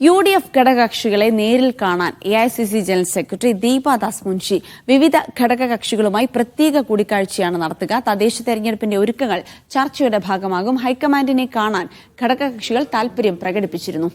U D F ഘടകകക്ഷികളെ നേരിൽ കാണാൻ A I C C general secretary Deepa Das Munshi വിവിധ ഘടകകക്ഷികളുമായി പ്രത്യേക കൂടിക്കാഴ്ചയാണ് നടത്തുക. തദ്ദേശ തെരഞ്ഞെടുപ്പിന്റെ ഒരുക്കങ്ങൾ ചർച്ചയുടെ ഭാഗമാകും. ഹൈക്കമാൻഡിനെ കാണാൻ ഘടകകക്ഷികൾ താൽപര്യം പ്രകടിപ്പിച്ചിരുന്നു.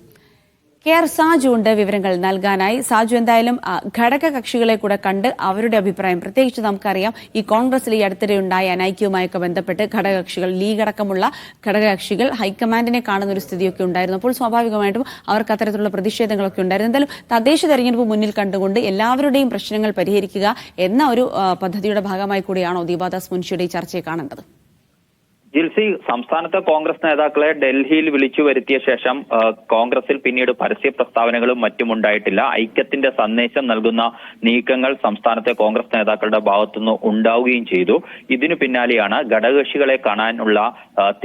കെ ആർ സാജു ഉണ്ട് വിവരങ്ങൾ നൽകാനായി സാജു എന്തായാലും ഘടക കക്ഷികളെ കൂടെ കണ്ട് അവരുടെ അഭിപ്രായം പ്രത്യേകിച്ച് നമുക്കറിയാം. ഈ കോൺഗ്രസിൽ ഈ അടുത്തിടെ ഉണ്ടായ അനൈക്യവുമായൊക്കെ ബന്ധപ്പെട്ട് ഘടകകക്ഷികൾ ലീഗ് അടക്കമുള്ള ഘടകകക്ഷികൾ ഹൈക്കമാൻഡിനെ കാണുന്ന ഒരു സ്ഥിതിയൊക്കെ ഉണ്ടായിരുന്നു. അപ്പോൾ സ്വാഭാവികമായിട്ടും അവർക്ക് അത്തരത്തിലുള്ള പ്രതിഷേധങ്ങളൊക്കെ ഉണ്ടായിരുന്നു. എന്തായാലും തദ്ദേശ തെരഞ്ഞെടുപ്പ് മുന്നിൽ കണ്ടുകൊണ്ട് എല്ലാവരുടെയും പ്രശ്നങ്ങൾ പരിഹരിക്കുക എന്ന ഒരു പദ്ധതിയുടെ ഭാഗമായി കൂടിയാണോ ദീപാദാസ് മുൻഷിയുടെ ഈ ചർച്ചയെ കാണേണ്ടത്? ജിൽസി സംസ്ഥാനത്തെ കോൺഗ്രസ് നേതാക്കളെ ഡൽഹിയിൽ വിളിച്ചു വരുത്തിയ ശേഷം കോൺഗ്രസിൽ പിന്നീട് പരസ്യ പ്രസ്താവനകളും മറ്റും ഉണ്ടായിട്ടില്ല. ഐക്യത്തിന്റെ സന്ദേശം നൽകുന്ന നീക്കങ്ങൾ സംസ്ഥാനത്തെ കോൺഗ്രസ് നേതാക്കളുടെ ഭാഗത്തുനിന്ന് ഉണ്ടാവുകയും ചെയ്തു. ഇതിനു പിന്നാലെയാണ് ഘടകകക്ഷികളെ കാണാനുള്ള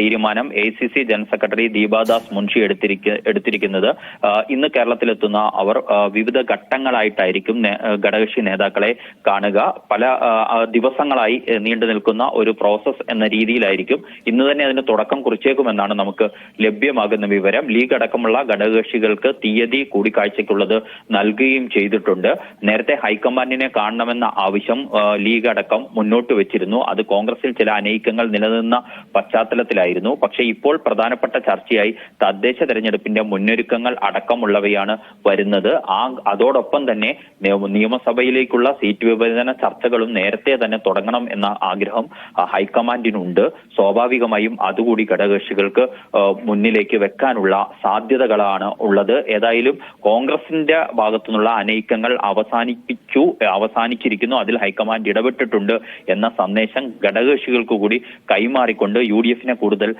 തീരുമാനം A C C general secretary Deepa Das Munshi എടുത്തിരിക്ക എടുത്തിരിക്കുന്നത്. ഇന്ന് കേരളത്തിലെത്തുന്ന അവർ വിവിധ ഘട്ടങ്ങളായിട്ടായിരിക്കും ഘടകകക്ഷി നേതാക്കളെ കാണുക. പല ദിവസങ്ങളായി നീണ്ടു നിൽക്കുന്ന ഒരു പ്രോസസ് എന്ന രീതിയിലായിരിക്കും ഇന്ന് തന്നെ അതിന് തുടക്കം കുറിച്ചേക്കുമെന്നാണ് നമുക്ക് ലഭ്യമാകുന്ന വിവരം. ലീഗ് അടക്കമുള്ള ഘടകകക്ഷികൾക്ക് തീയതി കൂടിക്കാഴ്ചയ്ക്കുള്ളത് നൽകുകയും ചെയ്തിട്ടുണ്ട്. നേരത്തെ ഹൈക്കമാൻഡിനെ കാണണമെന്ന ആവശ്യം ലീഗ് അടക്കം മുന്നോട്ട് വെച്ചിരുന്നു. അത് കോൺഗ്രസിൽ ചില അനൈക്യങ്ങൾ നിലനിന്ന പശ്ചാത്തലത്തിലായിരുന്നു. പക്ഷേ ഇപ്പോൾ പ്രധാനപ്പെട്ട ചർച്ചയായി തദ്ദേശ തെരഞ്ഞെടുപ്പിന്റെ മുന്നൊരുക്കങ്ങൾ അടക്കമുള്ളവയാണ് വരുന്നത്. ആ അതോടൊപ്പം തന്നെ നിയമസഭയിലേക്കുള്ള സീറ്റ് വിഭജന ചർച്ചകളും നേരത്തെ തന്നെ തുടങ്ങണം എന്ന ആഗ്രഹം ഹൈക്കമാൻഡിനുണ്ട്. ഹൈക്കമാൻഡിനുണ്ട് സ്വാഭാവികമായും അതുകൂടി ഘടകകക്ഷികൾക്ക് മുന്നിലേക്ക് വെക്കാനുള്ള സാധ്യതകളാണ് ഉള്ളത്. ഏതായാലും കോൺഗ്രസിന്റെ ഭാഗത്തുനിന്നുള്ള അനൈക്യങ്ങൾ അവസാനിപ്പിച്ചു അവസാനിച്ചിരിക്കുന്നു. അതിൽ ഹൈക്കമാൻഡ് ഇടപെട്ടിട്ടുണ്ട് എന്ന സന്ദേശം ഘടകകക്ഷികൾക്ക് കൂടി കൈമാറിക്കൊണ്ട് യു ഡി എഫിനെ കൂടുതൽ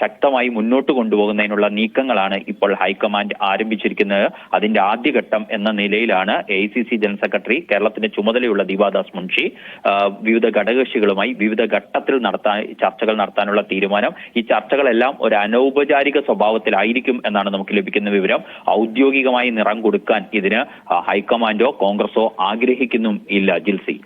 ശക്തമായി മുന്നോട്ട് കൊണ്ടുപോകുന്നതിനുള്ള നീക്കങ്ങളാണ് ഇപ്പോൾ ഹൈക്കമാൻഡ് ആരംഭിച്ചിരിക്കുന്നത്. അതിന്റെ ആദ്യഘട്ടം എന്ന നിലയിലാണ് A C C general secretary കേരളത്തിന്റെ ചുമതലയുള്ള ദീപാദാസ് മുൻഷി വിവിധ ഘടകകക്ഷികളുമായി വിവിധ ഘട്ടത്തിൽ നടത്താൻ ചർച്ചകൾ നടത്താനുള്ള തീരുമാനം. ഈ ചർച്ചകളെല്ലാം ഒരു അനൗപചാരിക സ്വഭാവത്തിലായിരിക്കും എന്നാണ് നമുക്ക് ലഭിക്കുന്ന വിവരം. ഔദ്യോഗികമായി നിറം കൊടുക്കാൻ ഇതിന് ഹൈക്കമാൻഡോ കോൺഗ്രസോ ആഗ്രഹിക്കുന്നും ഇല്ല. ജിൽസി.